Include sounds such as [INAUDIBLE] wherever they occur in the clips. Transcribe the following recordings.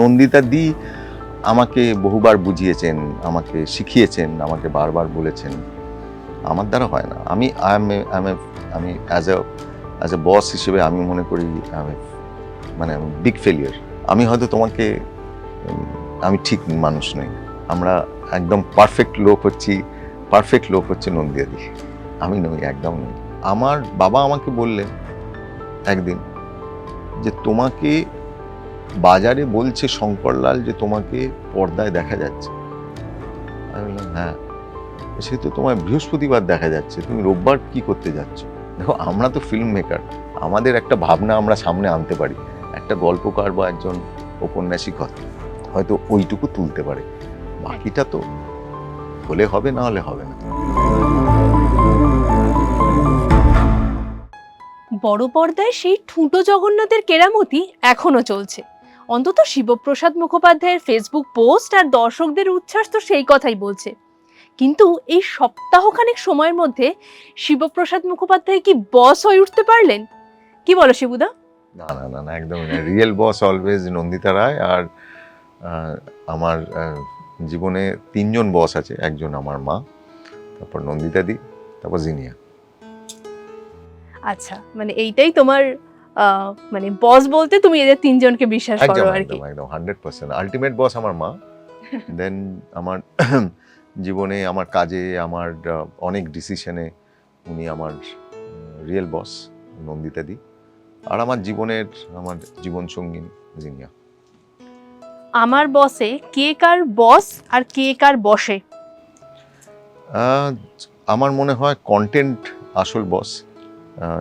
নন্দিতা দি আমাকে বহুবার বুঝিয়েছেন, আমাকে শিখিয়েছেন, আমাকে বারবার বলেছেন। আমার দ্বারা হয় না। আমি আই এম আমি as a as a boss হিসেবে আমি মনে করি আমি মানে বিগ ফেলিয়ার আমি হয়তো তোমাকে আমি ঠিক মানুষ নই। আমরা একদম পারফেক্ট লোক হচ্ছি পারফেক্ট লোক হচ্ছে নন্দিয়া দি। আমি নই, একদম নই। আমার বাবা আমাকে বললেন একদিন যে তোমাকে বাজারে বলছে শঙ্করলাল যে তোমাকে পর্দায় দেখা যাচ্ছে। আমি বললাম হ্যাঁ সে তো তোমার বৃহস্পতিবার দেখা যাচ্ছে। তুমি রোববার কি করতে যাচ্ছ? দেখো, আমরা তো ফিল্ম মেকার আমাদের একটা ভাবনা আমরা সামনে আনতে পারি। একটা গল্পকার বা একজন ঔপন্যাসিক হয় হয়তো ওইটুকু তুলতে পারে। বাকিটা তো হলে হবে, না হলে হবে না। বড় পর্দায় সেই ঠুঁটো জগন্নাথের কেরামতি এখনও চলছে। অন্তত শিবপ্রসাদ মুখোপাধ্যায়ের ফেসবুক পোস্ট আর দর্শকদের উচ্ছ্বাস তো সেই কথাই বলছে। কিন্তু এই সপ্তাহখানেক সময়ের মধ্যে শিবপ্রসাদ মুখোপাধ্যায় কি বস হয়ে উঠতে পারলেন? কি বলো শিবুদা? না না না না একদম real boss always Nandita Roy আর আমার জীবনে তিনজন বস আছে একজন আমার মা তারপর নন্দিতা দি তারপর জিনিয়া। আচ্ছা মানে এইটাই তোমার মানে বস বলতে তুমি এদের তিনজনকে বিশ্বাস করো আর কি। একদম একদম হান্ড্রেড পার্সেন্ট আলটিমেট বস আমার মা। [LAUGHS] দেন আমার [CLEARS THROAT] জীবনে আমার কাজে আমার অনেক ডিসিশনে উনি আমার রিয়েল বস নন্দিতা দি। আর আমার জীবনের আমার জীবন সঙ্গিনী জিনিয়া। আমার বসে কে কার বস আর কে কার বসে আমার মনে হয় কন্টেন্ট আসল বস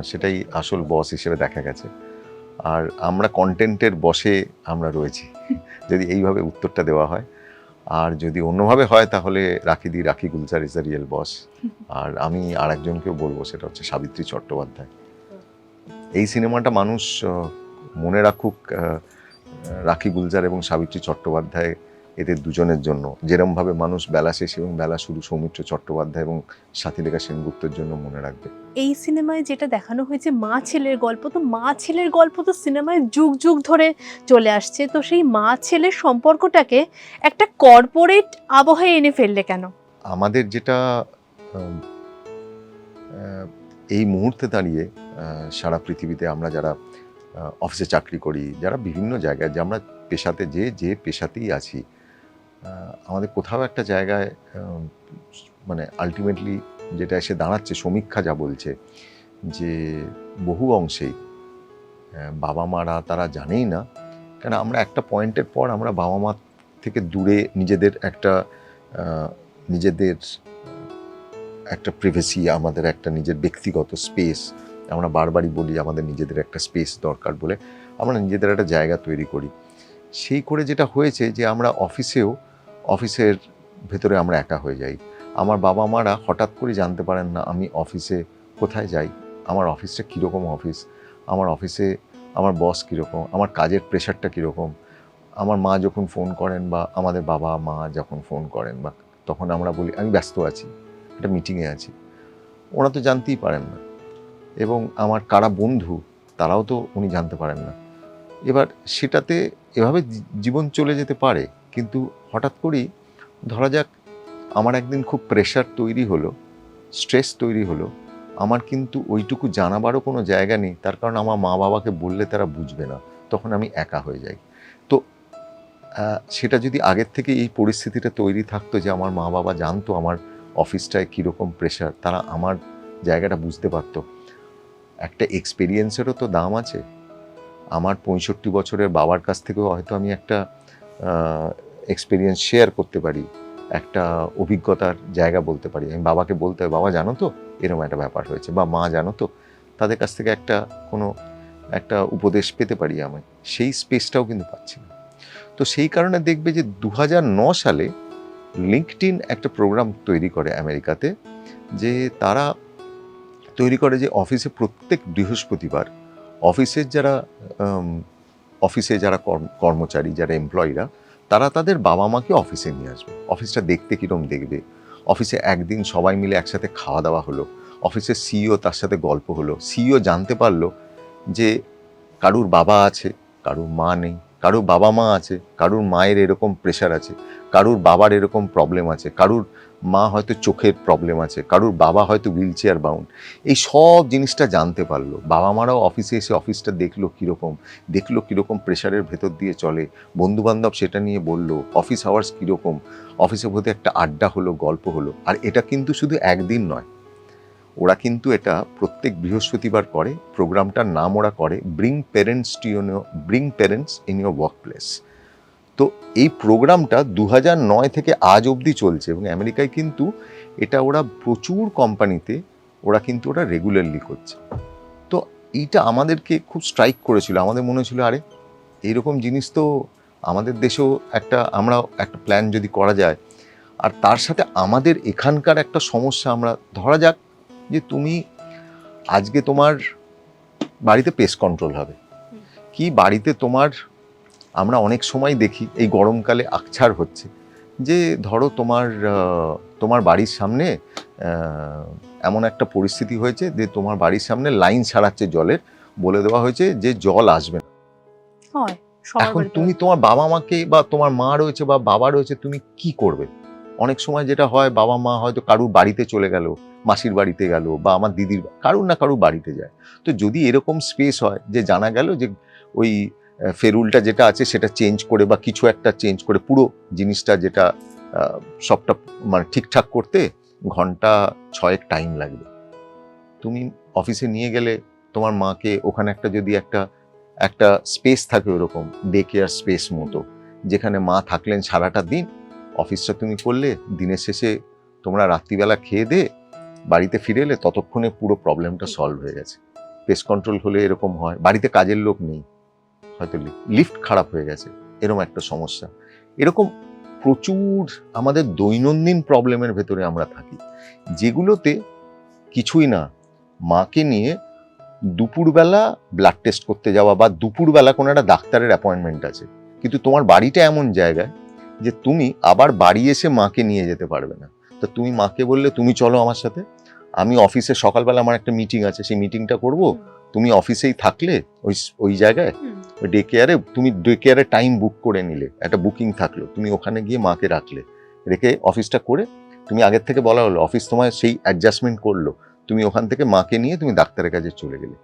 সেটাই আসল বস হিসেবে দেখা গেছে। আর আমরা কন্টেন্টের বসে আমরা রয়েছি। [LAUGHS] যদি এইভাবে উত্তরটা দেওয়া হয়। আর যদি অন্যভাবে হয় তাহলে রাখি দি Rakhi Gulzar is the real boss আর আমি আর একজনকেও বলব সেটা হচ্ছে সাবিত্রী চট্টোপাধ্যায়। এই সিনেমাটা মানুষ মনে রাখুক রাখি গুলজার এবং সাবিত্রী চট্টোপাধ্যায় এদের দুজনের জন্য। যেরমভাবে মানুষ বেলা শেষ এবং বেলা শুরু সৌমিত্র চট্টোপাধ্যায় এবং সাথীলেখা সেনগুপ্তের জন্য মনে রাখবে। এই সিনেমায় যেটা দেখানো হয়েছে মা ছেলের গল্প তো মা ছেলের গল্প তো সিনেমায় যুগ যুগ ধরে চলে আসছে। তো সেই মা ছেলের সম্পর্কটাকে একটা কর্পোরেট আবহে এনে ফেললে কেন? আমাদের যেটা এই মুহূর্তে দাঁড়িয়ে সারা পৃথিবীতে আমরা যারা অফিসে চাকরি করি যারা বিভিন্ন জায়গায় যে আমরা পেশাতে যে যে পেশাতেই আছি আমাদের কোথাও একটা জায়গায় মানে আলটিমেটলি যেটা এসে দাঁড়াচ্ছে, সমীক্ষা যা বলছে, যে বহু অংশেই বাবা মারা তারা জানেই না, কেন আমরা একটা পয়েন্টের পর আমরা বাবা মা থেকে দূরে নিজেদের একটা নিজেদের একটা প্রিভেসি আমাদের একটা নিজের ব্যক্তিগত স্পেস আমরা বারবারই বলি আমাদের নিজেদের একটা স্পেস দরকার বলে আমরা নিজেদের একটা জায়গা তৈরি করি। সেই করে যেটা হয়েছে যে আমরা অফিসেও, অফিসের ভেতরে আমরা একা হয়ে যাই। আমার বাবা মারা হঠাৎ করে জানতে পারেন না আমি অফিসে কোথায় যাই, আমার অফিসটা কীরকম অফিস, আমার অফিসে আমার বস কীরকম, আমার কাজের প্রেশারটা কীরকম। আমার মা যখন ফোন করেন বা আমাদের বাবা, মা যখন ফোন করেন বা তখন আমরা বলি, আমি ব্যস্ত আছি, একটা মিটিংয়ে আছি। ওরা তো জানতেই পারেন না। এবং আমার কারা বন্ধু, তারাও তো উনি জানতে পারেন না। এবার সেটাতে এভাবে জীবন চলে যেতে পারে, কিন্তু হঠাৎ করেই ধরা যাক আমার একদিন খুব প্রেশার তৈরি হলো স্ট্রেস তৈরি হলো, আমার কিন্তু ওইটুকু জানাবারও কোনো জায়গা নেই, তার কারণ আমার মা বাবাকে বললে তারা বুঝবে না, তখন আমি একা হয়ে যাই। তো সেটা যদি আগের থেকে এই পরিস্থিতিটা তৈরি থাকতো যে আমার মা বাবা জানতো আমার অফিসটায় কীরকম প্রেশার তারা আমার জায়গাটা বুঝতে পারতো। একটা এক্সপিরিয়েন্সেরও তো দাম আছে। আমার পঁয়ষট্টি বছরের বাবার কাছ থেকেও হয়তো আমি একটা এক্সপিরিয়েন্স শেয়ার করতে পারি, একটা অভিজ্ঞতার জায়গা বলতে পারি। আমি বাবাকে বলতে হয়, বাবা, জানো তো? এরকম একটা ব্যাপার হয়েছে। বা মা, জানো তো? তাদের কাছ থেকে একটা কোনো, একটা উপদেশ পেতে পারি আমি। সেই স্পেসটাও কিন্তু পাচ্ছি না। তো সেই কারণে দেখবে যে দু সালে লিঙ্কটিন একটা প্রোগ্রাম তৈরি করে আমেরিকাতে, যে তারা তৈরি করে যে অফিসে প্রত্যেক বৃহস্পতিবার অফিসের যারা অফিসে যারা কর্ম- কর্মচারী, যারা এমপ্লয়িরা তারা তাদের বাবা মাকে অফিসে নিয়ে আসবে। অফিসটা দেখতে কীরকম দেখবে? অফিসে একদিন সবাই মিলে একসাথে খাওয়া দাওয়া হলো। অফিসের সিইও তার সাথে গল্প হলো। সিইও জানতে পারল যে কারুর বাবা আছে, কারুর মা নেই, কারোর বাবা মা আছে, কারুর মায়ের এরকম প্রেশার আছে, কারুর বাবার এরকম প্রবলেম আছে, কারোর মা হয়তো চোখের প্রবলেম আছে, কারোর বাবা হয়তো হুইল চেয়ার বাউন্ড এই সব জিনিসটা জানতে পারল। বাবা মারাও অফিসে এসে অফিসটা দেখল কীরকম দেখল কীরকম প্রেশারের ভেতর দিয়ে চলে। বন্ধুবান্ধব সেটা নিয়ে বলল অফিস আওয়ার্স কীরকম? অফিসে বোধহয় একটা আড্ডা হলো, গল্প হলো। আর এটা কিন্তু শুধু একদিন নয়। ওরা কিন্তু এটা প্রত্যেক বৃহস্পতিবার করে। প্রোগ্রামটার নাম ওরা করে bring parents to your bring parents in your work place তো এই প্রোগ্রামটা দু নয় থেকে আজ অবধি চলছে এবং আমেরিকায় কিন্তু এটা ওরা প্রচুর কোম্পানিতে ওরা কিন্তু ওরা রেগুলারলি করছে। তো এইটা আমাদেরকে খুব স্ট্রাইক করেছিল আমাদের মনে হয়েছিল আরে এইরকম জিনিস তো আমাদের দেশেও একটা আমরা একটা প্ল্যান যদি করা যায়। আর তার সাথে আমাদের এখানকার একটা সমস্যা আমরা ধরা যাক যে তুমি আজকে তোমার বাড়িতে পেস্ট কন্ট্রোল হবে। কি বাড়িতে তোমার আমরা অনেক সময় দেখি এই গরমকালে আকছার হচ্ছে। যে ধরো তোমার তোমার বাড়ির সামনে এমন একটা পরিস্থিতি হয়েছে যে তোমার বাড়ির সামনে লাইন ছাড়াচ্ছে জলের। বলে দেওয়া হয়েছে যে জল আসবে না। এখন তুমি তোমার বাবা মাকে বা তোমার মা রয়েছে বা বাবা রয়েছে তুমি কি করবে? অনেক সময় যেটা হয় বাবা মা হয়তো কারুর বাড়িতে চলে গেল মাসির বাড়িতে গেল বা আমার দিদির কারুর না কারুর বাড়িতে যায়। তো যদি এরকম স্পেস হয় যে জানা গেল যে ওই ফেরুলটা যেটা আছে সেটা চেঞ্জ করে বা কিছু একটা চেঞ্জ করে পুরো জিনিসটা যেটা সবটা মানে ঠিকঠাক করতে ঘণ্টা ছয়েক টাইম লাগবে। তুমি অফিসে নিয়ে গেলে তোমার মাকে ওখানে একটা যদি একটা একটা স্পেস থাকে ওরকম ডে কেয়ার স্পেস মতো, যেখানে মা থাকলেন সারাটা দিন অফিসটা তুমি করলে দিনের শেষে তোমরা রাত্রিবেলা খেয়ে দে, বাড়িতে ফিরে এলে ততক্ষণে পুরো প্রবলেমটা সলভ হয়ে গেছে। পেস কন্ট্রোল হলে এরকম হয়। বাড়িতে কাজের লোক নেই। হয়তো লিফট খারাপ হয়ে গেছে এরকম একটা সমস্যা। এরকম প্রচুর আমাদের দৈনন্দিন প্রবলেমের ভেতরে আমরা থাকি যেগুলোতে কিছুই না মাকে নিয়ে দুপুরবেলা ব্লাড টেস্ট করতে যাওয়া বা দুপুরবেলা কোনো একটা ডাক্তারের অ্যাপয়েন্টমেন্ট আছে কিন্তু তোমার বাড়িটা এমন জায়গায় যে তুমি আবার বাড়ি এসে মাকে নিয়ে যেতে পারবে না। তো তুমি মাকে বললে তুমি চলো আমার সাথে আমি অফিসে সকালবেলা আমার একটা মিটিং আছে সেই মিটিংটা করব তুমি অফিসেই থাকলে ওই ওই জায়গায় ডে কেয়ারে তুমি ডে কেয়ারে টাইম বুক করে নিলে একটা বুকিং থাকল তুমি ওখানে গিয়ে মাকে রাখলে রেখে অফিসটা করে তুমি আগের থেকে বলা হলো অফিস তোমায় সেই অ্যাডজাস্টমেন্ট করল তুমি ওখান থেকে মাকে নিয়ে তুমি ডাক্তারের কাছে চলে গেলে।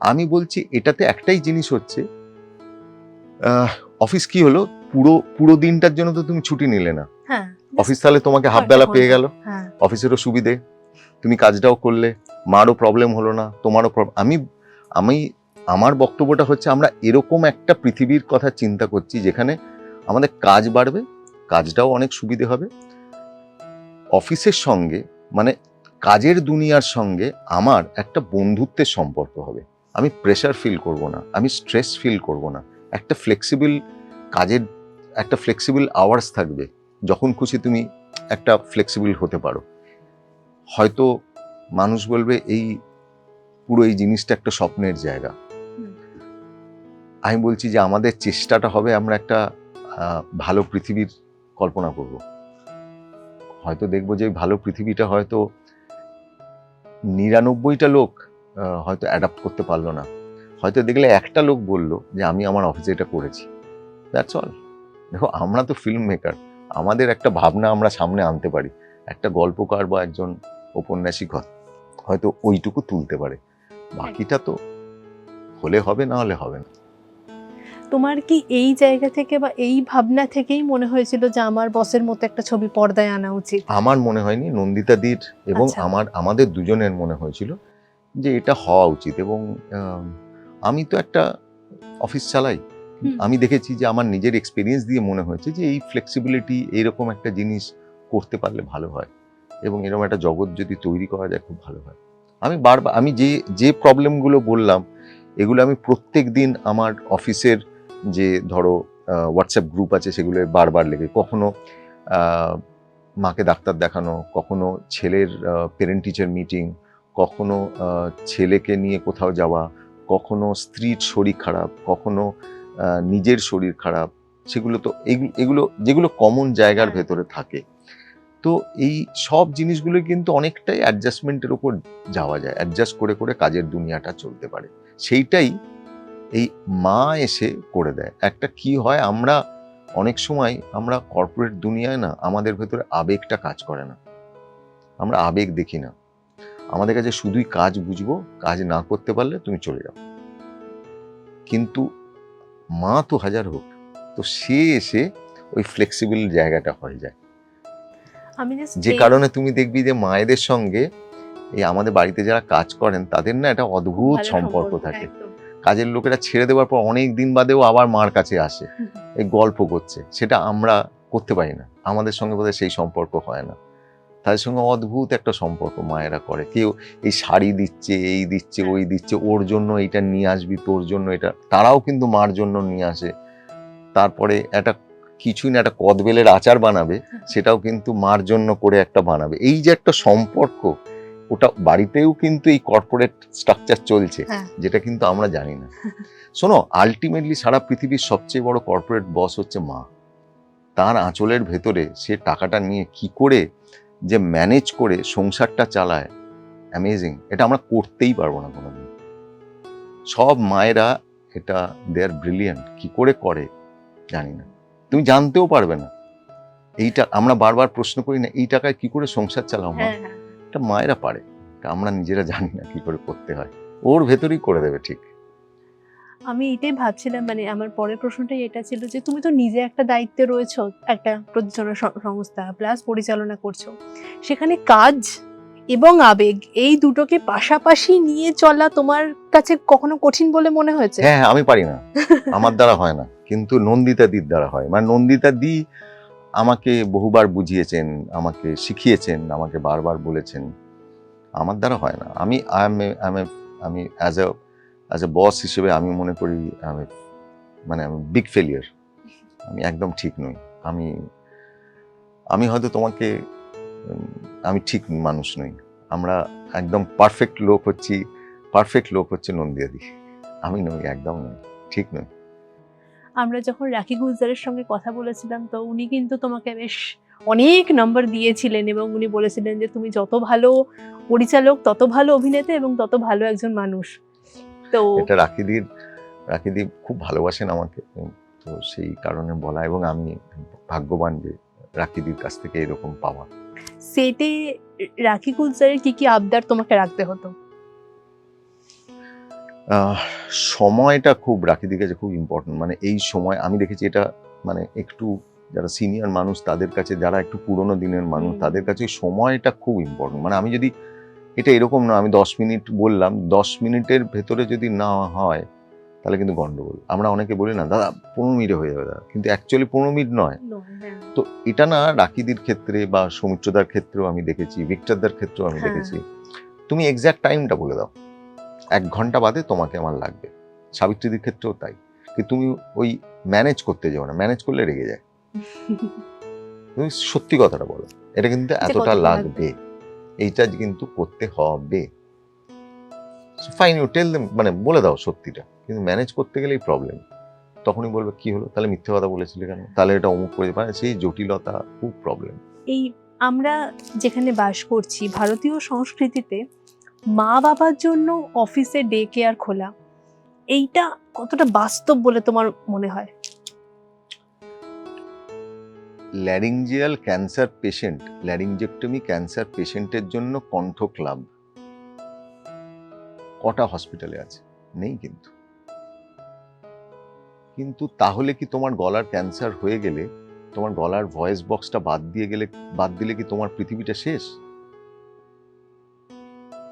আমি বলছি এটাতে একটাই জিনিস হচ্ছে অফিস কি হলো পুরো পুরো দিনটার জন্য তো তুমি ছুটি নিলে না। হ্যাঁ অফিস তাহলে তোমাকে হাফ বেলা পেয়ে। গেল। হ্যাঁ। অফিসেরও সুবিধে তুমি কাজটাও করলে মারও প্রবলেম হলো না তোমারও আমি আমি আমার বক্তব্যটা হচ্ছে আমরা এরকম একটা পৃথিবীর কথা চিন্তা করছি যেখানে আমাদের কাজ বাড়বে, কাজটাও অনেক সুবিধে হবে। অফিসের সঙ্গে মানে কাজের দুনিয়ার সঙ্গে আমার একটা বন্ধুত্বের সম্পর্ক হবে। আমি প্রেশার ফিল করব না, আমি স্ট্রেস ফিল করব না। একটা ফ্লেক্সিবল কাজের, একটা ফ্লেক্সিবল আওয়ার্স থাকবে, যখন খুশি তুমি একটা ফ্লেক্সিবল হতে পারো। হয়তো মানুষ বলবে, এই পুরো এই জিনিসটা একটা স্বপ্নের জায়গা। আমি বলছি যে আমাদের চেষ্টাটা হবে আমরা একটা ভালো পৃথিবীর কল্পনা করব। হয়তো দেখব যে ভালো পৃথিবীটা হয়তো নিরানব্বইটা লোক হয়তো অ্যাডাপ্ট করতে পারল না। হয়তো দেখলে একটা লোক বলল যে আমি আমার অফিসে এটা করেছি। দ্যাটস অল দেখো, আমরা তো ফিল্ম মেকার আমাদের একটা ভাবনা আমরা সামনে আনতে পারি। একটা গল্পকার বা একজন ঔপন্যাসিক হয়- হয়তো ওইটুকু তুলতে পারে। বাকিটা তো হলে হবে না হলে হবে না। তোমার কি এই জায়গা থেকে বা এই ভাবনা থেকেই মনে হয়েছিল যে আমার বসের মতো একটা ছবি পর্দায় আনা উচিত? আমার মনে হয়নি নন্দিতাদির এবং আচ্ছা। আমার আমাদের দুজনের মনে হয়েছিল যে এটা হওয়া উচিত এবং আমি তো একটা অফিস চালাই। আমি দেখেছি যে আমার নিজের এক্সপিরিয়েন্স দিয়ে মনে হয়েছে যে এই ফ্লেক্সিবিলিটি এইরকম একটা জিনিস করতে পারলে ভালো হয় এবং এরকম একটা জগৎ যদি তৈরি করা যায় খুব ভালো হয়। আমি বারবার আমি যে যে প্রবলেমগুলো বললাম এগুলো আমি প্রত্যেক দিন আমার অফিসের যে ধরো হোয়াটসঅ্যাপ গ্রুপ আছে সেগুলো বারবার লেগে কখনো মাকে ডাক্তার দেখানো কখনো ছেলের পেরেন্ট টিচার মিটিং কখনো ছেলেকে নিয়ে কোথাও যাওয়া কখনো স্ত্রীর শরীর খারাপ কখনো নিজের শরীর খারাপ সেগুলো তো এগুলো এগুলো যেগুলো কমন জায়গার হ্যাঁ। ভেতরে থাকে। তো এই সব জিনিসগুলো কিন্তু অনেকটাই অ্যাডজাস্টমেন্টের উপর যাওয়া যায় অ্যাডজাস্ট করে করে কাজের দুনিয়াটা চলতে পারে। সেইটাই এই মা এসে করে দেয়। একটা কি হয় আমরা অনেক সময় আমরা কর্পোরেট দুনিয়ায় না আমাদের ভেতরে আবেগটা কাজ করে না। আমরা আবেগ দেখি না। আমাদের কাছে শুধুই কাজ বুঝব কাজ না করতে পারলে তুমি চলে যাও। কিন্তু মা তো হাজার হোক তো সে এসে ওই ফ্লেক্সিবল জায়গাটা হয়ে যায়। যে কারণে তুমি দেখবি যে মায়েদের সঙ্গে এই আমাদের বাড়িতে যারা কাজ করেন তাদের না একটা অদ্ভুত সম্পর্ক থাকে। কাজের লোকেরা ছেড়ে দেওয়ার পর অনেক দিন বাদেও আবার মার কাছে আসে। [LAUGHS] এই গল্প করছে। সেটা আমরা করতে পারি না। আমাদের সঙ্গে বোধহয় সেই সম্পর্ক হয় না। তাদের সঙ্গে অদ্ভুত একটা সম্পর্ক মায়েরা করে। কেউ এই শাড়ি দিচ্ছে এই দিচ্ছে ওই দিচ্ছে ওর জন্য এইটা নিয়ে আসবি তোর জন্য এটা। তারাও কিন্তু মার জন্য নিয়ে আসে। তারপরে একটা কিছুই না একটা কদবেলের আচার বানাবে সেটাও কিন্তু মার জন্য করে একটা বানাবে। এই যে একটা সম্পর্ক ওটা বাড়িতেও কিন্তু এই কর্পোরেট স্ট্রাকচার চলছে হ্যাঁ। যেটা কিন্তু আমরা জানি না। শোনো আলটিমেটলি সারা পৃথিবীর সবচেয়ে বড় কর্পোরেট বস হচ্ছে মা। তার আঁচলের ভেতরে সে টাকাটা নিয়ে কি করে যে ম্যানেজ করে সংসারটা চালায় অ্যামেজিং এটা আমরা করতেই পারব না কোনোদিন। সব মায়েরা এটা দে আর ব্রিলিয়ান্ট কি করে করে জানি না। তুমি জানতেও পারবে না। এইটা আমরা বারবার প্রশ্ন করি না এই টাকায় কি করে সংসার চালাও মা? হ্যাঁ হ্যাঁ। এটা মায়েরা পারে এটা আমরা নিজেরা জানি না কি করে করতে হয়। ওর ভেতরেই করে দেবে ঠিক। আমি এটাই ভাবছিলাম মানে আমার পরের প্রশ্নটাই এটা ছিল যে তুমি তো নিজে একটা দায়িত্বে রয়েছো একটা প্রযোজনা সংস্থা প্লাস পরিচালনা করছ। সেখানে কাজ এবং আবেগ এই দুটোকে পাশাপাশি নিয়ে চলা তোমার কাছে কখনো কঠিন বলে মনে হয়েছে? হ্যাঁ হ্যাঁ আমি পারি না। আমার দ্বারা হয় না কিন্তু নন্দিতা দির দ্বারা হয়। মানে নন্দিতা দি আমাকে বহুবার বুঝিয়েছেন, আমাকে শিখিয়েছেন, আমাকে বারবার বলেছেন। আমার দ্বারা হয় না। আমি আই এম আমি as a as a boss হিসেবে আমি মনে করি আমি মানে আমি বিগ ফেলিয়ার আমি একদম ঠিক নই। আমি আমি হয়তো তোমাকে, আমি ঠিক মানুষ নই। আমরা একদম পারফেক্ট লোক হচ্ছি পারফেক্ট লোক হচ্ছে নন্দিয়াদি। আমি নই, একদম নই, ঠিক নই। আমরা যখন রাখি গুলজারের সঙ্গে কথা বলেছিলাম তো উনি কিন্তু তোমাকে বেশ অনেক নাম্বার দিয়েছিলেন এবং উনি বলেছিলেন যে তুমি যত ভালো পরিচালক তত ভালো অভিনেতা এবং তত ভালো একজন মানুষ। তো এটা রাখিদির রাখিদি খুব ভালোবাসেন আমাকে তো সেই কারণে বলা এবং আমি ভাগ্যবান যে রাখিদির কাছ থেকে এরকম পাওয়া। সেটে রাখি গুলজারের কি কি আবদার তোমাকে রাখতে হতো? সময়টা খুব রাখিদির কাছে খুব ইম্পর্টেন্ট মানে এই সময় আমি দেখেছি এটা মানে একটু যারা সিনিয়র মানুষ তাদের কাছে যারা একটু পুরোনো দিনের মানুষ তাদের কাছে সময়টা খুব ইম্পর্টেন্ট মানে আমি যদি এটা এরকম না আমি দশ মিনিট বললাম দশ মিনিটের ভেতরে যদি না হয় তাহলে কিন্তু গন্ডগোল। আমরা অনেকে বলি না দাদা পনেরো মিনিটে হয়ে যাবে দাদা। কিন্তু অ্যাকচুয়ালি পনেরো মিনিট নয়। তো এটা না রাকিদির ক্ষেত্রে বা সৌমিত্রদার ক্ষেত্রেও আমি দেখেছি ভিক্টরদার ক্ষেত্রেও আমি হ্যাঁ। দেখেছি। তুমি এক্স্যাক্ট টাইমটা বলে দাও। এক ঘণ্টা বাদে তোমাকে আমার লাগবে। সাবিত্রীদের ক্ষেত্রেও তাই। কি তুমি ওই ম্যানেজ করতে যাও না। ম্যানেজ করলে রেগে যায়। তুমি সত্যি কথাটা বলো। এটা কিন্তু এতটা লাগবে। এইটা কিন্তু করতে হবে। ফাইন ইউ টেল দেম মানে বলে দাও সত্যিটা। কিন্তু ম্যানেজ করতে গেলেই প্রবলেম তখনই বলবে কি হলো? তাহলে মিথ্যে কথা বলেছিলে কেন? তাহলে এটা অমুক করে মানে সেই জটিলতা খুব প্রবলেম এই আমরা যেখানে বাস করছি ভারতীয় সংস্কৃতিতে মা বাবার জন্য অফিসে ডে কেয়ার খোলা। এইটা কতটা বাস্তব বলে তোমার মনে হয়? Laryngeal cancer patient laryngectomy cancer পেশেন্টের জন্য কণ্ঠ ক্লাব কটা হসপিটালে আছে? নেই কিন্তু। কিন্তু তাহলে কি তোমার গলার ক্যান্সার হয়ে গেলে, তোমার গলার ভয়েস বক্সটা বাদ দিয়ে গেলে, বাদ দিলে কি তোমার পৃথিবীটা শেষ?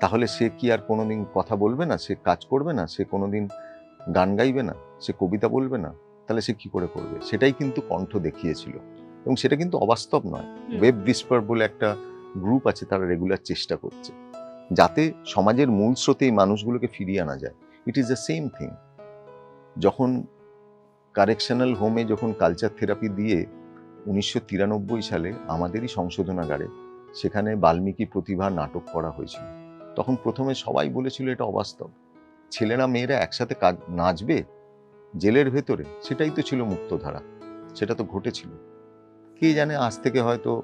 তাহলে সে কি আর কোনোদিন কথা বলবে না? সে কাজ করবে না? সে কোনোদিন গান গাইবে না? সে কবিতা বলবে না? তাহলে সে কি করে করবে? সেটাই কিন্তু কণ্ঠ দেখিয়েছিল। এবং সেটা কিন্তু অবাস্তব নয়। ওয়েব বিস্পার বলে একটা গ্রুপ আছে তারা রেগুলার চেষ্টা করছে। যাতে সমাজের মূল স্রোতে এই মানুষগুলোকে ফিরিয়ে আনা যায়। It is the same thing যখন কারেকশনাল হোমে যখন কালচার থেরাপি দিয়ে উনিশশো তিরানব্বই সালে আমাদেরই সংশোধনাগারে সেখানে বাল্মীকি প্রতিভা নাটক করা হয়েছিল। তখন প্রথমে সবাই বলেছিল এটা অবাস্তব। ছেলেরা মেয়েরা একসাথে কাজ নাচবে? জেলের ভেতরে? সেটাই তো ছিল মুক্তধারা। সেটা তো ঘটেছিল। কে জানে আজ থেকে হয়তো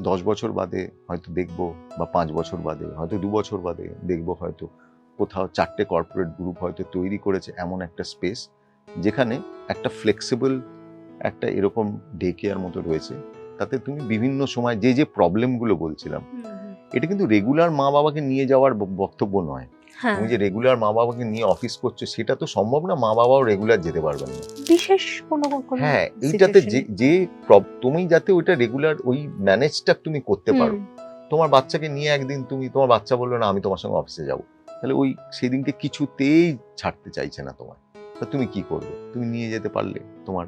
দশ বছর বাদে হয়তো দেখব বা পাঁচ বছর বাদে, হয়তো দু বছর বাদে দেখব হয়তো কোথাও চারটে কর্পোরেট গ্রুপ হয়তো তৈরি করেছে এমন একটা স্পেস যেখানে একটা ফ্লেক্সিবল একটা এরকম ডে কেয়ার মতো রয়েছে। তাতে তুমি বিভিন্ন সময় যে যে প্রবলেমগুলো বলছিলাম এটা কিন্তু রেগুলার মা বাবাকে নিয়ে যাওয়ার বক্তব্য নয়। হ্যাঁ। তুমি যে রেগুলার মা বাবাকে নিয়ে অফিস করছ সেটা তো সম্ভব না মা বাবাও রেগুলার যেতে পারবেন না। বিশেষ কোনো হ্যাঁ এইটাতে যে? যে তুমি যাতে ওইটা রেগুলার ওই ম্যানেজটা তুমি করতে পারো। তোমার বাচ্চাকে নিয়ে একদিন তুমি তোমার বাচ্চা বলল না আমি তোমার সঙ্গে অফিসে যাব। তাহলে ওই সেদিনকে কিছুতেই ছাড়তে চাইছে না তোমার তা তুমি কি করবে? তুমি নিয়ে যেতে পারলে তোমার।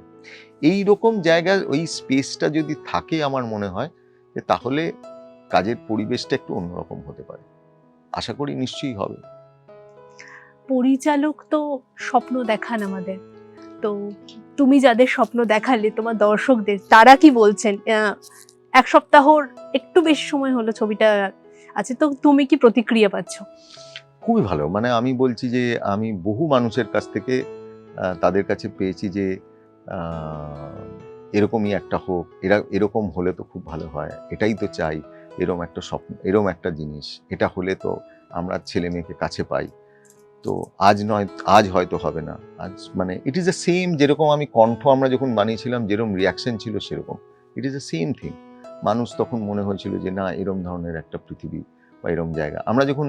এই রকম জায়গায় ওই স্পেসটা যদি থাকে আমার মনে হয় যে তাহলে কাজের পরিবেশটা একটু অন্যরকম হতে পারে। আশা করি নিশ্চয়ই হবে। পরিচালক তো স্বপ্ন দেখান আমাদের। তো তুমি যাদের স্বপ্ন দেখালে তোমার দর্শকদের তারা কি বলছেন? এক সপ্তাহর একটু বেশি সময় হলো ছবিটা আছে তো তুমি কি প্রতিক্রিয়া পাচ্ছ? খুবই ভালো। মানে আমি বলছি যে আমি বহু মানুষের কাছ থেকে তাদের কাছে পেয়েছি যে আহ, এরকমই একটা হোক এরা এরকম হলে তো খুব ভালো হয়। এটাই তো চাই। এরম একটা স্বপ্ন, এরম একটা জিনিস। এটা হলে তো আমরা ছেলে মেয়েকে কাছে পাই। তো আজ নয়, আজ হয়তো হবে না। আজ মানে ইট ইজ দ্য সেম যেরকম আমি কণ্ঠ আমরা যখন বানিয়েছিলাম যেরকম রিয়াকশন ছিল সেরকম। It is the same thing মানুষ তখন মনে হয়েছিল যে, না, এরম ধরনের একটা পৃথিবী বা এরম জায়গা। আমরা যখন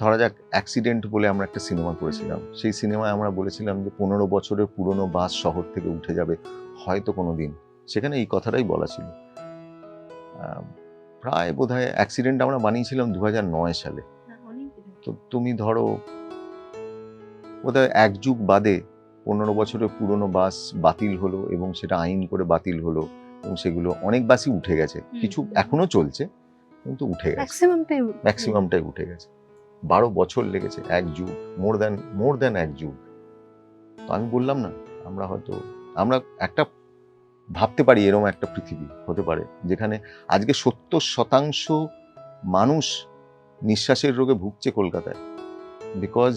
ধরা যাক অ্যাক্সিডেন্ট বলে আমরা একটা সিনেমা করেছিলাম, সেই সিনেমায় আমরা বলেছিলাম যে, পনেরো বছরের পুরনো বাস শহর থেকে উঠে যাবে হয়তো কোনো দিন সেখানে এই কথাটাই বলা ছিল। আহ, বোধ হয় অ্যাক্সিডেন্ট আমরা বানিয়েছিলাম দু সালে। তো তুমি ধরো বোধহয় এক যুগ বাদে পনেরো বছরের পুরনো বাস বাতিল হলো এবং সেটা আইন করে বাতিল হলো এবং সেগুলো অনেক বাসই উঠে গেছে। কিছু এখনও চলছে কিন্তু উঠে গেছে। ম্যাক্সিমামটাই ম্যাক্সিমামটাই উঠে গেছে। বারো বছর লেগেছে এক যুগ মোর দ্যান মোর দ্যান এক যুগ। তো আমি বললাম না আমরা হয়তো আমরা একটা ভাবতে পারি এরকম একটা পৃথিবী হতে পারে, যেখানে আজকে সত্তর শতাংশ মানুষ নিঃশ্বাসের রোগে ভুগছে কলকাতায় বিকজ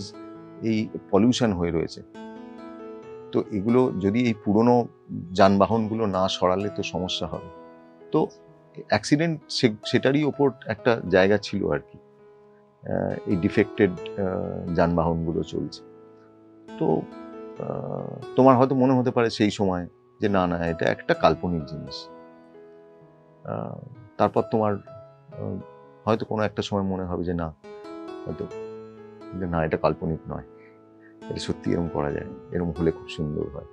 এই পলিউশন হয়ে রয়েছে। তো এগুলো যদি এই পুরনো যানবাহনগুলো না সরালে তো সমস্যা হবে। তো অ্যাক্সিডেন্ট সেটারই ওপর একটা জায়গা ছিল আর কি এই ডিফেক্টেড যানবাহনগুলো চলছে। তো তোমার হয়তো মনে হতে পারে সেই সময় যে না না এটা একটা কাল্পনিক জিনিস। তারপর তোমার হয়তো কোনো একটা সময় মনে হবে যে না হয়তো যে না এটা কাল্পনিক নয়। এটা সত্যি এরকম করা যায় এরকম হলে খুব সুন্দর হয়।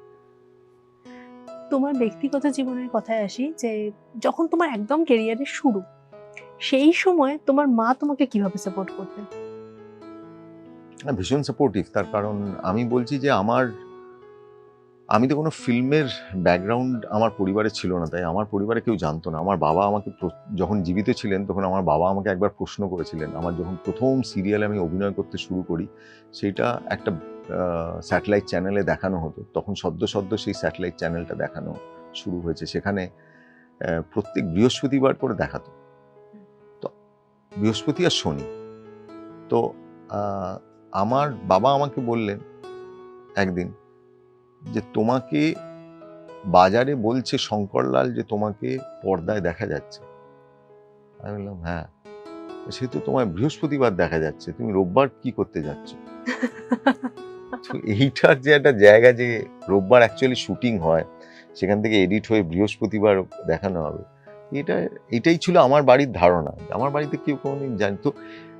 তোমার ব্যক্তিগত জীবনের কথায় আসি যে যখন তোমার একদম কেরিয়ারের শুরু সেই সময় তোমার মা তোমাকে কীভাবে সাপোর্ট করতেন? ভীষণ সাপোর্টিভ তার কারণ আমি বলছি যে আমার আমি তো কোনো ফিল্মের ব্যাকগ্রাউন্ড আমার পরিবারে ছিল না, তাই আমার পরিবারে কেউ জানতো না। আমার বাবা আমাকে যখন জীবিত ছিলেন, তখন আমার বাবা আমাকে একবার প্রশ্ন করেছিলেন। আমার যখন প্রথম সিরিয়ালে আমি অভিনয় করতে শুরু করি সেইটা একটা স্যাটেলাইট চ্যানেলে দেখানো হতো। তখন সদ্য সদ্য সেই স্যাটেলাইট চ্যানেলটা দেখানো শুরু হয়েছে। সেখানে প্রত্যেক বৃহস্পতিবার করে দেখাতো। তো বৃহস্পতি আর শনি। তো আমার বাবা আমাকে বললেন, একদিন যে তোমাকে বাজারে বলছে শঙ্করলাল যে তোমাকে পর্দায় দেখা যাচ্ছে। আমি বললাম হ্যাঁ সে তো তোমায় বৃহস্পতিবার দেখা যাচ্ছে তুমি রোববার কি করতে যাচ্ছ? [LAUGHS] তো এইটার যে একটা জায়গা যে রোববার অ্যাকচুয়ালি শুটিং হয় সেখান থেকে এডিট হয়ে বৃহস্পতিবার দেখানো হবে এটা এটাই ছিল আমার বাড়ির ধারণা। আমার বাড়িতে কেউ কোনোদিন জানি তো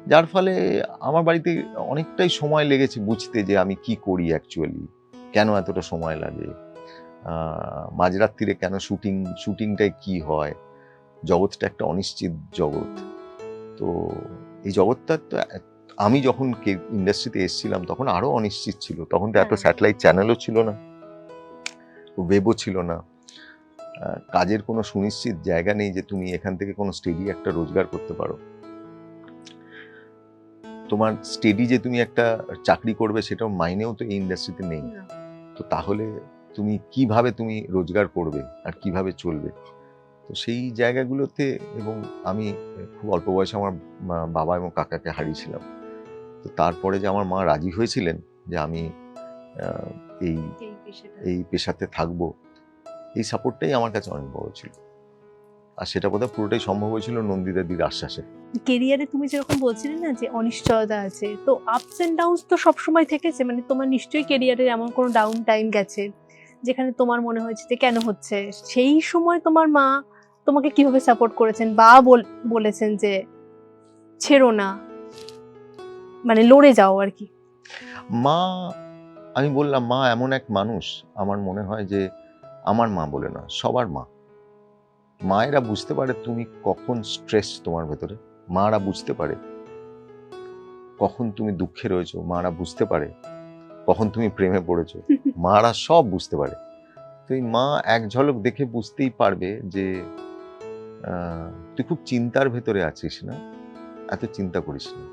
যার ফলে আমার বাড়িতে অনেকটাই সময় লেগেছে বুঝতে যে আমি কি করি অ্যাকচুয়ালি কেন এতটা সময় লাগে? আহ, মাঝরাত্রিরে কেন শুটিং শুটিংটায় কি হয়? জগৎটা একটা অনিশ্চিত জগৎ। তো এই জগৎটা তো আমি যখন ইন্ডাস্ট্রিতে এসেছিলাম তখন আরও অনিশ্চিত ছিল। তখন তো এত হ্যাঁ। স্যাটেলাইট চ্যানেলও ছিল না। ওয়েবও ছিল না। কাজের কোনো সুনিশ্চিত জায়গা নেই যে তুমি এখান থেকে কোনো স্টেডি একটা রোজগার করতে পারো। তোমার স্টেডি যে তুমি একটা চাকরি করবে সেটা মাইনেও তো এই ইন্ডাস্ট্রিতে নেই। তো তাহলে তুমি কীভাবে তুমি রোজগার করবে আর কীভাবে চলবে? তো সেই জায়গাগুলোতে এবং আমি খুব অল্প বয়সে আমার বাবা এবং কাকাকে হারিয়েছিলাম। তো তারপরে যে আমার মা রাজি হয়েছিলেন যে আমি এই এই পেশাতে থাকব এই সাপোর্টটাই আমার কাছে অনেক বড় ছিল। আর সেটা বোধহয় পুরোটাই সম্ভব হয়েছিল নন্দিতার দিদির আশ্বাসে। কেরিয়ারে তুমি যেরকম বলছিলে না যে অনিশ্চয়তা আছে তো আপস এন্ড ডাউনস তো সবসময় থেকেছে মানে তোমার নিশ্চয়ই কেরিয়ারে এমন কোনো ডাউন টাইম গেছে যেখানে তোমার মনে হয়েছে যে কেন হচ্ছে? সেই সময় তোমার মা তোমাকে কীভাবে সাপোর্ট করেছেন বা বল- বলেছেন যে ছেড়ো না মানে লড়ে যাও আর কি? মা আমি বললাম মা এমন এক মানুষ আমার মনে হয় যে আমার মা বলে না সবার মা। মায়েরা বুঝতে পারে তুমি কখন স্ট্রেস তোমার ভেতরে। মারা বুঝতে পারে কখন তুমি দুঃখে রয়েছো। মারা বুঝতে পারে কখন তুমি প্রেমে পড়েছো। [LAUGHS] মারা সব বুঝতে পারে। তো এই মা এক ঝলক দেখে বুঝতেই পারবে যে আহ, তুই খুব চিন্তার ভেতরে আছিস না এত চিন্তা করিস না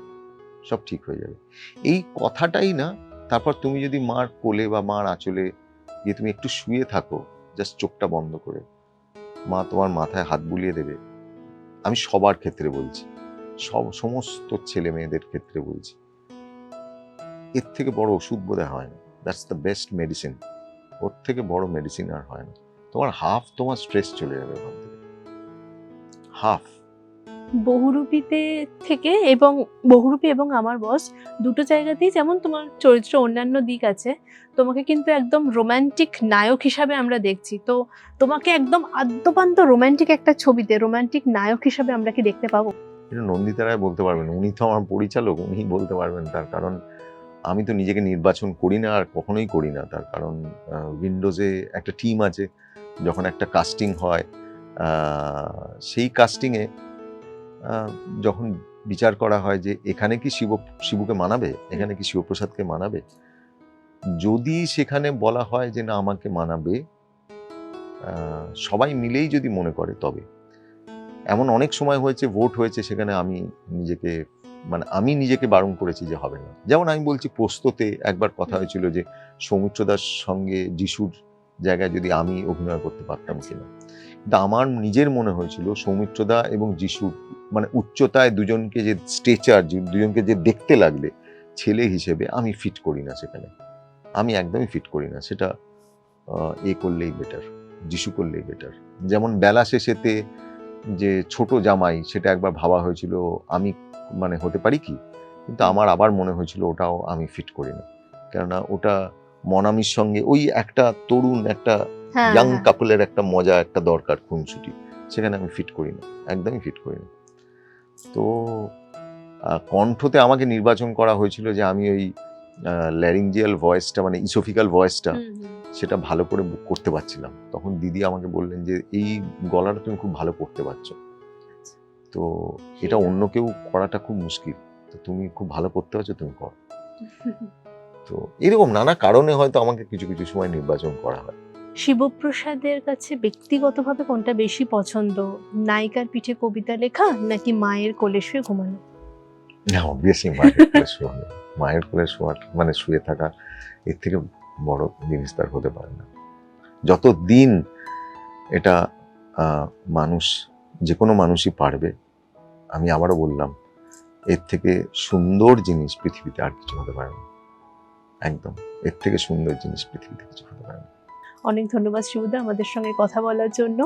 সব ঠিক হয়ে যাবে। এই কথাটাই না তারপর তুমি যদি মার কোলে বা মার আঁচলে গিয়ে তুমি একটু শুয়ে থাকো জাস্ট চোখটা বন্ধ করে। মা তোমার মাথায় হাত বুলিয়ে দেবে। আমি সবার ক্ষেত্রে বলছি, সব সমস্ত ছেলে মেয়েদের ক্ষেত্রে বলছি। এর থেকে বড় ওষুধ বোধহয় হয় না। দ্যাটস দ্য বেস্ট মেডিসিন ওর থেকে বড় মেডিসিন আর হয় না। তোমার হাফ তোমার স্ট্রেস চলে যাবে ওখান থেকে। হাফ বহুরূপীতে থেকে এবং বহুরূপী এবং আমার বস দুটো জায়গাতেই যেমন তোমার চরিত্র অন্যান্য দিক আছে, তোমাকে কিন্তু একদম রোমান্টিক নায়ক হিসাবে আমরা দেখছি। তো তোমাকে একদম আদ্যপান্ত রোম্যান্টিক একটা ছবিতে রোমান্টিক নায়ক হিসাবে আমরা কি দেখতে পাবো? এটা নন্দিতা রায় বলতে পারবেন উনি তো আমার পরিচালক উনি বলতে পারবেন তার। কারণ আমি তো নিজেকে নির্বাচন করি না আর কখনোই করি না তার। কারণ উইন্ডোজে একটা টিম আছে, যখন একটা কাস্টিং হয় সেই কাস্টিংয়ে যখন বিচার করা হয় যে এখানে কি শিব শিবুকে মানাবে এখানে কি শিবপ্রসাদকে মানাবে যদি সেখানে বলা হয় যে না আমাকে মানাবে সবাই মিলেই যদি মনে করে তবে। এমন অনেক সময় হয়েছে ভোট হয়েছে সেখানে আমি নিজেকে মানে আমি নিজেকে বারণ করেছি যে হবে না। যেমন আমি বলছি পোস্ততে একবার কথা হয়েছিল যে সৌমিত্র দাস সঙ্গে যিশুর জায়গায় যদি আমি অভিনয় করতে পারতাম কিনা। কিন্তু আমার নিজের মনে হয়েছিল সৌমিত্রদা এবং যিশু মানে উচ্চতায় দুজনকে যে স্টেচার দুজনকে যে দেখতে লাগলে ছেলে হিসেবে আমি ফিট করি না সেখানে। আমি একদমই ফিট করি না সেটা এ করলেই বেটার যিশু করলেই বেটার যেমন বেলা শেষেতে যে ছোট জামাই সেটা একবার ভাবা হয়েছিল আমি মানে হতে পারি কি? কিন্তু আমার আবার মনে হয়েছিল ওটাও আমি ফিট করি না। কেননা ওটা মনামির সঙ্গে ওই একটা তরুণ একটা হ্যাঁ ইয়াং হ্যাঁ। কাপলের একটা মজা একটা দরকার খুনসুটি। সেখানে আমি ফিট করি না একদমই ফিট করি না। তো কণ্ঠতে আমাকে নির্বাচন করা হয়েছিল যে আমি ওই ল্যারিঞ্জিয়াল ভয়েসটা মানে ইসোফিক্যাল ভয়েসটা। সেটা ভালো করে করতে পারছিলাম। তখন দিদি আমাকে বললেন যে এই গলাটা তুমি খুব ভালো করতে পারছ। তো এটা অন্য কেউ করাটা খুব মুশকিল। তো তুমি খুব ভালো করতে পারছ তুমি করো। [LAUGHS] তো এরকম নানা কারণে হয়তো আমাকে কিছু কিছু সময় নির্বাচন করা হয়। শিবপ্রসাদের কাছে ব্যক্তিগতভাবে কোনটা বেশি পছন্দ? নায়িকার পিঠে কবিতা লেখা নাকি মায়ের কোলে শুয়ে ঘুমানো? না অবভিয়াসলি মায়ের কোলে শোয়ানো মায়ের কোলে শোয়া মানে শুয়ে থাকা, এর থেকে বড় জিনিস তার হতে পারে না। যত দিন এটা মানুষ যে কোনো মানুষই পারবে, আমি আবারও বললাম, এর থেকে সুন্দর জিনিস পৃথিবীতে আর কিছু হতে পারে না। একদম, এর থেকে সুন্দর জিনিস পৃথিবীতে কিছু হতে পারে না। অনেক ধন্যবাদ শিবুদা আমাদের সঙ্গে কথা বলার জন্য।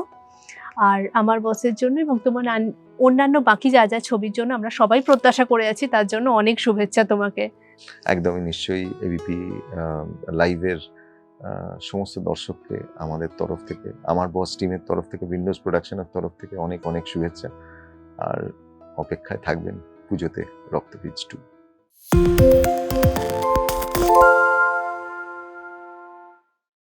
আর আমার বসের জন্য এবং তোমার অন্যান্য বাকি যা যা ছবির জন্য আমরা সবাই প্রত্যাশা করে আছি, তার জন্য অনেক শুভেচ্ছা তোমাকে। একদমই নিশ্চয়ই এবিপি লাইভের সমস্ত দর্শককে আমাদের তরফ থেকে, আমার বস টিমের তরফ থেকে উইন্ডোজ প্রোডাকশনের তরফ থেকে অনেক অনেক শুভেচ্ছা। আর অপেক্ষায় থাকবেন পুজোতে রক্তবীজ টু